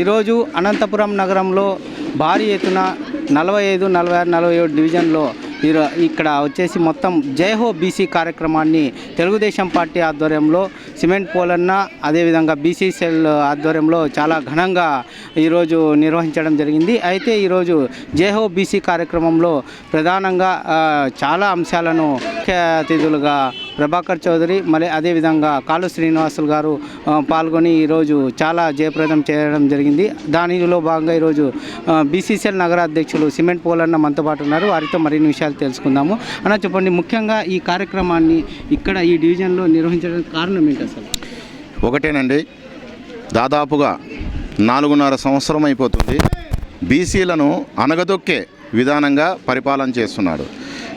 ఈరోజు అనంతపురం నగరంలో భారీ ఎత్తున నలభై ఐదు నలభై ఆరు నలభై ఏడు డివిజన్లో ఇక్కడ వచ్చేసి మొత్తం జయహో బీసీ కార్యక్రమాన్ని తెలుగుదేశం పార్టీ ఆధ్వర్యంలో సిమెంట్ పోలన్న అదేవిధంగా బీసీ సెల్ ఆధ్వర్యంలో చాలా ఘనంగా ఈరోజు నిర్వహించడం జరిగింది. అయితే ఈరోజు జయహో బీసీ కార్యక్రమంలో ప్రధానంగా చాలా అంశాలను ముఖ్య అతిథులుగా ప్రభాకర్ చౌదరి మళ్ళీ అదేవిధంగా కాలు శ్రీనివాసులు గారు పాల్గొని ఈరోజు చాలా జయప్రదం చేయడం జరిగింది. దానిలో భాగంగా ఈరోజు బీసీసీఎల్ నగర అధ్యక్షులు సిమెంట్ పోలన్న మనతో పాటు ఉన్నారు. వారితో మరిన్ని విషయాలు తెలుసుకుందాము. అన్న చెప్పండి ముఖ్యంగా ఈ కార్యక్రమాన్ని ఇక్కడ ఈ డివిజన్లో నిర్వహించడానికి కారణం ఏంటి అసలు? ఒకటేనండి దాదాపుగా నాలుగున్నర సంవత్సరం అయిపోతుంది. బీసీలను అనగదొక్కే విధానంగా పరిపాలన చేస్తున్నాడు.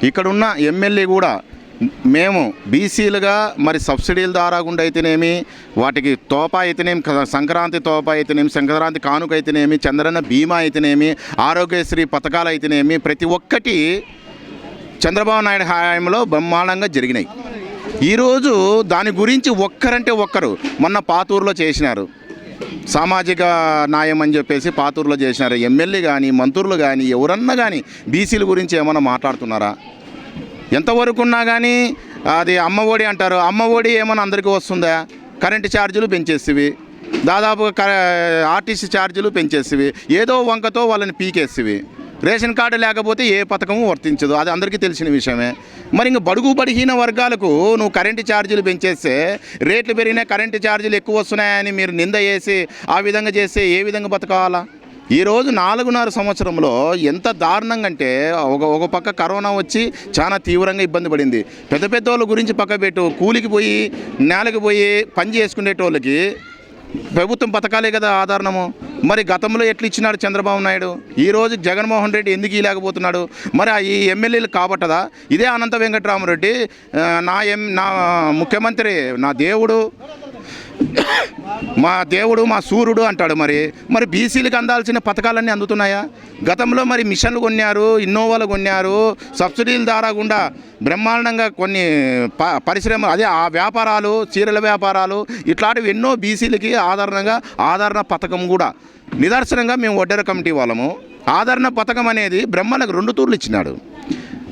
ఇక్కడున్న ఎమ్మెల్యే కూడా మేము బీసీలుగా మరి సబ్సిడీల ద్వారా గుండా అయితేనేమి వాటికి తోపా అయితేనేమి సంక్రాంతి తోపా అయితేనేమి సంక్రాంతి కానుక అయితేనేమి చంద్రన్న బీమా అయితేనేమి ఆరోగ్యశ్రీ పథకాలు అయితేనేమి ప్రతి ఒక్కటి చంద్రబాబు నాయుడు హయాంలో బ్రహ్మాండంగా జరిగినాయి. ఈరోజు దాని గురించి ఒక్కరంటే ఒక్కరు మొన్న పాతూరులో చేసినారు. సామాజిక న్యాయం అని చెప్పేసి పాతూరులో చేసినారు. ఎమ్మెల్యే కానీ మంత్రులు కానీ ఎవరన్నా కానీ బీసీల గురించి ఏమన్నా మాట్లాడుతున్నారా? ఎంతవరకు ఉన్నా కానీ అది అమ్మ ఒడి అంటారు. అమ్మ ఒడి ఏమన్నా అందరికీ వస్తుందా? కరెంటు ఛార్జీలు పెంచేసివి. దాదాపుగా క ఆర్టీసీ ఛార్జీలు పెంచేసివి. ఏదో వంకతో వాళ్ళని పీకేసివి. రేషన్ కార్డు లేకపోతే ఏ పథకము వర్తించదు. అది అందరికీ తెలిసిన విషయమే. మరి ఇంక బడుగు బడిహీన వర్గాలకు నువ్వు కరెంటు ఛార్జీలు పెంచేస్తే రేట్లు పెరిగినా కరెంటు ఛార్జీలు ఎక్కువ వస్తున్నాయని మీరు నింద వేసి ఆ విధంగా చేస్తే ఏ విధంగా బతకాలా? ఈరోజు నాలుగున్నర సంవత్సరంలో ఎంత దారుణంగా అంటే ఒక ఒక పక్క కరోనా వచ్చి చాలా తీవ్రంగా ఇబ్బంది పడింది. పెద్ద పెద్ద వాళ్ళ గురించి పక్క పెట్టు కూలికి పోయి నేలకి పోయి పని చేసుకునేటోళ్ళకి ప్రభుత్వం పథకాలే కదా ఆధారణము మరి గతంలో ఎట్లా ఇచ్చినాడు చంద్రబాబు నాయుడు? ఈరోజు జగన్మోహన్ రెడ్డి ఎందుకు ఇలాగపోతున్నాడు మరి ఆ ఈ ఎమ్మెల్యేలు కాబట్టదా? ఇదే అనంత వెంకటరామరెడ్డి నా ఎం నా ముఖ్యమంత్రి నా దేవుడు మా దేవుడు మా సూర్యుడు అంటాడు మరి. మరి బీసీలకు అందాల్సిన పథకాలన్నీ అందుతున్నాయా? గతంలో మరి మిషన్లు కొన్నారు ఇన్నోవాలు కొన్నారు సబ్సిడీల ద్వారా గుండా బ్రహ్మాండంగా కొన్ని ప పరిశ్రమ అదే ఆ వ్యాపారాలు చీరల వ్యాపారాలు ఇట్లాంటివి ఎన్నో బీసీలకి ఆధారణంగా ఆదరణ పథకం కూడా. నిదర్శనంగా మేము వడ్డెర కమిటీ వాళ్ళము. ఆదరణ పథకం అనేది బ్రహ్మలకు రెండు తూర్లు ఇచ్చినాడు.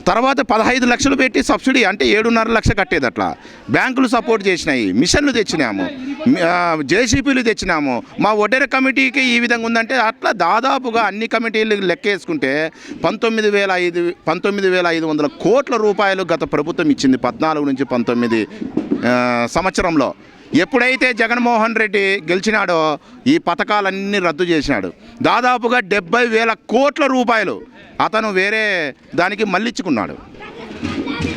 తర్వాత పదహైదు లక్షలు పెట్టి సబ్సిడీ అంటే ఏడున్నర లక్ష కట్టేది అట్లా బ్యాంకులు సపోర్ట్ చేసినాయి మిషన్లు తెచ్చినాము జేసీపీలు తెచ్చినాము. మా ఒడ్డెర కమిటీకి ఈ విధంగా ఉందంటే అట్లా దాదాపుగా అన్ని కమిటీలు లెక్కేసుకుంటే పంతొమ్మిది వేల ఐదు పంతొమ్మిది వేల ఐదు వందల కోట్ల రూపాయలు గత ప్రభుత్వం ఇచ్చింది పద్నాలుగు నుంచి పంతొమ్మిది సంవత్సరంలో. ఎప్పుడైతే జగన్మోహన్ రెడ్డి గెలిచినాడో ఈ పథకాలన్నీ రద్దు చేసినాడు. దాదాపుగా డెబ్బై వేల కోట్ల రూపాయలు అతను వేరే దానికి మళ్ళించుకున్నాడు.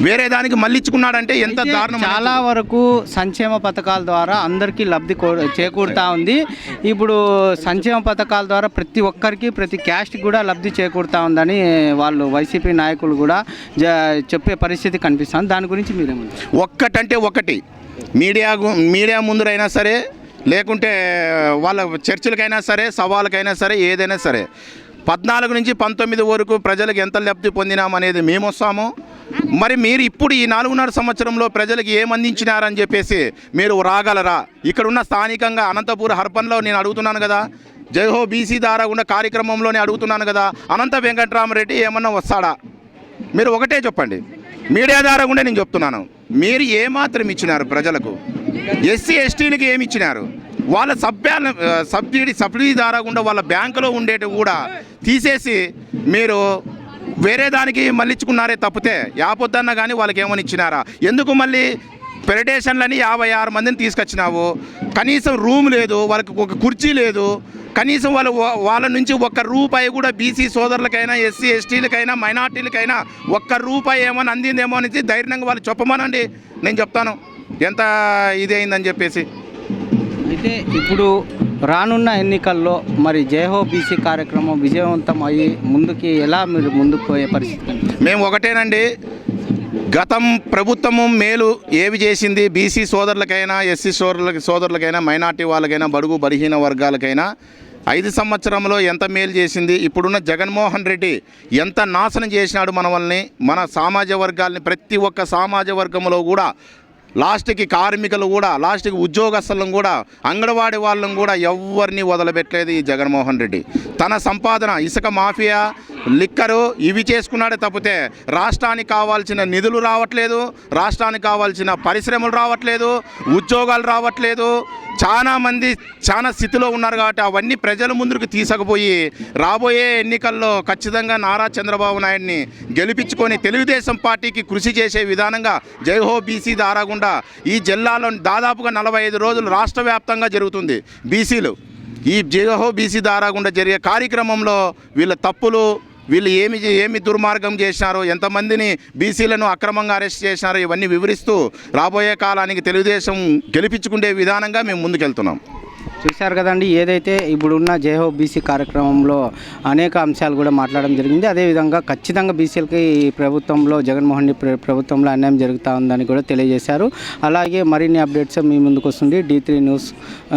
వేరే దానికి మళ్ళించుకున్నాడంటే ఎంత దారుణం చాలా వరకు సంక్షేమ పథకాల ద్వారా అందరికీ లబ్ధి కూ- చేకూరుతా ఉంది. ఇప్పుడు సంక్షేమ పథకాల ద్వారా ప్రతి ఒక్కరికి ప్రతి క్యాస్ట్ కూడా లబ్ధి చేకూరుతా ఉందని వాళ్ళు వైసీపీ నాయకులు కూడా జ- చెప్పే పరిస్థితి కనిపిస్తుంది. దాని గురించి మీరేమంటారు? ఒక్కటంటే ఒకటి. మీడియా గు- మీడియా ముందరైనా సరే లేకుంటే వాళ్ళ చర్చలకైనా సరే సవాళ్ళకైనా సరే ఏదైనా సరే పద్నాలుగు నుంచి పంతొమ్మిది వరకు ప్రజలకు ఎంత లబ్ధి పొందినామనేది మేము వస్తాము మరి మీరు ఇప్పుడు ఈ నాలుగున్నర సంవత్సరంలో ప్రజలకు ఏమందించినారని చెప్పేసి మీరు రాగలరా? ఇక్కడున్న స్థానికంగా అనంతపూర్ హర్పన్లో నేను అడుగుతున్నాను కదా. జైహో బీసీ ద్వారా ఉన్న కార్యక్రమంలోనే అడుగుతున్నాను కదా. అనంత వెంకట్రామరెడ్డి ఏమన్నా వస్తాడా? మీరు ఒకటే చెప్పండి. మీడియా ద్వారా కూడా నేను చెప్తున్నాను. మీరు ఏమాత్రం ఇచ్చినారు ప్రజలకు? ఎస్సీ ఎస్టీలకి ఏమి ఇచ్చినారు? వాళ్ళ సబ్ సభ్యాల సబ్సిడీ సబ్సిడీ ద్వారా కూడా వాళ్ళ బ్యాంకులో ఉండేటివి కూడా తీసేసి మీరు వేరే దానికి మళ్ళించుకున్నారే తప్పితే యాపొద్దన్నా కానీ వాళ్ళకి ఏమని ఇచ్చినారా? ఎందుకు మళ్ళీ పెరిటేషన్లని యాభై ఆరు మందిని తీసుకొచ్చినావు? కనీసం రూమ్ లేదు వాళ్ళకి ఒక కుర్చీ లేదు. కనీసం వాళ్ళు వాళ్ళ నుంచి ఒక్క రూపాయి కూడా బీసీ సోదరులకైనా ఎస్సీ ఎస్టీలకైనా మైనార్టీలకైనా ఒక్క రూపాయి ఏమైనా అందిందేమో అనేది ధైర్యంగా వాళ్ళు చెప్పమనండి. నేను చెప్తాను. ఎంత ఇదైందని చెప్పేసి. అయితే ఇప్పుడు రానున్న ఎన్నికల్లో మరి జయహో బీసీ కార్యక్రమం విజయవంతం అయ్యి ముందుకి ఎలా మీరు ముందుకు పోయే పరిస్థితి మేము ఒకటేనండి. గతం ప్రభుత్వము మేలు ఏవి చేసింది? బీసీ సోదరులకైనా ఎస్సీ సోదరులకి సోదరులకైనా మైనార్టీ వాళ్ళకైనా బడుగు బలహీన వర్గాలకైనా ఐదు సంవత్సరంలో ఎంత మేలు చేసింది? ఇప్పుడున్న జగన్మోహన్ రెడ్డి ఎంత నాశనం చేసినాడు మనవల్ని మన సమాజ వర్గాల్ని ప్రతి ఒక్క సామాజ వర్గంలో కూడా లాస్ట్కి కార్మికులు కూడా లాస్ట్కి ఉద్యోగస్తులను కూడా అంగన్వాడి వాళ్ళను కూడా ఎవరిని వదలబెట్టలేదు ఈ జగన్మోహన్ రెడ్డి. తన సంపాదన ఇసుక మాఫియా లిక్కరు ఇవి చేసుకున్నాడే తప్పితే రాష్ట్రానికి కావాల్సిన నిధులు రావట్లేదు రాష్ట్రానికి కావాల్సిన పరిశ్రమలు రావట్లేదు ఉద్యోగాలు రావట్లేదు. చాలామంది చాలా స్థితిలో ఉన్నారు కాబట్టి అవన్నీ ప్రజల ముందుకు తీసుకుపోయి రాబోయే ఎన్నికల్లో ఖచ్చితంగా నారా చంద్రబాబు నాయుడిని గెలిపించుకొని తెలుగుదేశం పార్టీకి కృషి చేసే విధానంగా జైహో బీసీ దారాగుండా ఈ జిల్లాలో దాదాపుగా నలభై ఐదు రోజులు రాష్ట్ర వ్యాప్తంగా జరుగుతుంది. బీసీలు ఈ జైహో బీసీ దారాగుండా జరిగే కార్యక్రమంలో వీళ్ళ తప్పులు వీళ్ళు ఏమి ఏమి దుర్మార్గం చేసినారో ఎంతమందిని బీసీలను అక్రమంగా అరెస్ట్ చేసినారో ఇవన్నీ వివరిస్తూ రాబోయే కాలానికి తెలుగుదేశం గెలిపించుకునే విధానంగా మేము ముందుకెళ్తున్నాం. చూశారు కదండి ఏదైతే ఇప్పుడున్న జేహో బీసీ కార్యక్రమంలో అనేక అంశాలు కూడా మాట్లాడడం జరిగింది. అదేవిధంగా ఖచ్చితంగా బీసీలకి ఈ ప్రభుత్వంలో జగన్మోహన్ రెడ్డి ప్ర- ప్రభుత్వంలో అన్యాయం జరుగుతూ ఉందని కూడా తెలియజేశారు. అలాగే మరిన్ని అప్డేట్స్ మీ ముందుకు వస్తుంది. డీ త్రీ న్యూస్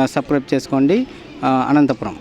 సబ్స్క్రైబ్ చేసుకోండి. అనంతపురం.